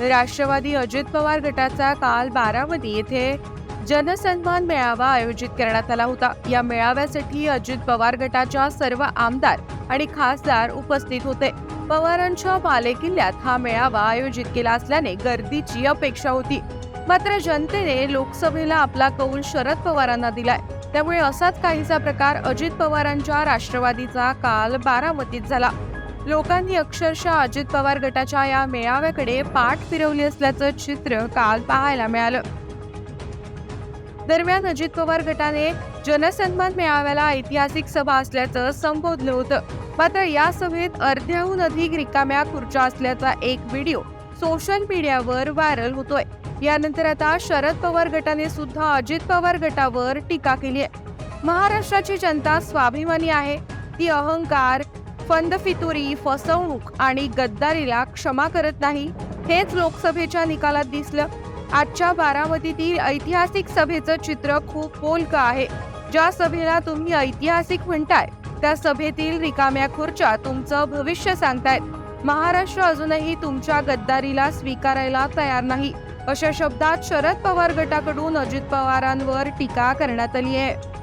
राष्ट्रवादी अजित पवार गटाचा काल बारामती येथे जनसन्मान मेळावा आयोजित करण्यात आला होता. या मेळाव्यासाठी अजित पवार गटाच्या सर्व आमदार आणि खासदार उपस्थित होते. पवारांच्या बालेकिल्ल्यात हा मेळावा आयोजित केला असल्याने गर्दीची अपेक्षा होती. मात्र जनतेने लोकसभेला आपला कौल शरद पवारांना दिलाय. त्यामुळे असाच काहीसा प्रकार अजित पवारांच्या राष्ट्रवादीचा काल बारामतीत झाला. लोकांनी अक्षरशः अजित पवार गटाच्या या मेळाव्याकडे पाठ फिरवली असल्याचं चित्र काल पाहायला मिळालं. दरम्यान अजित पवार गटाने जनसन्मान मेळाव्याला ऐतिहासिक सभा असल्याचं संबोधलं होतं. मात्र या सभेत अर्ध्याहून अधिक रिकाम्या खुर्च्या असल्याचा एक व्हिडिओ सोशल मीडियावर व्हायरल होतोय. यानंतर आता शरद पवार गटाने सुद्धा अजित पवार गटावर टीका केली आहे. महाराष्ट्राची जनता स्वाभिमानी आहे. ती अहंकार फंदफितुरी फसवणूक आणि गद्दारीला क्षमा करत नाही हेच लोकसभेच्या निकालात दिसलं. आजच्या बारामतीतील ऐतिहासिक सभेचं चित्र खूप बोलकं आहे. ज्या सभेला तुम्ही ऐतिहासिक म्हणताय त्या सभेतील रिकाम्या खुर्च्या तुमचं भविष्य सांगतायत. महाराष्ट्र अजूनही तुमच्या गद्दारीला स्वीकारायला तयार नाही. अशा शब्दात शरद पवार गटाकडून अजित पवारांवर टीका करण्यात आली आहे.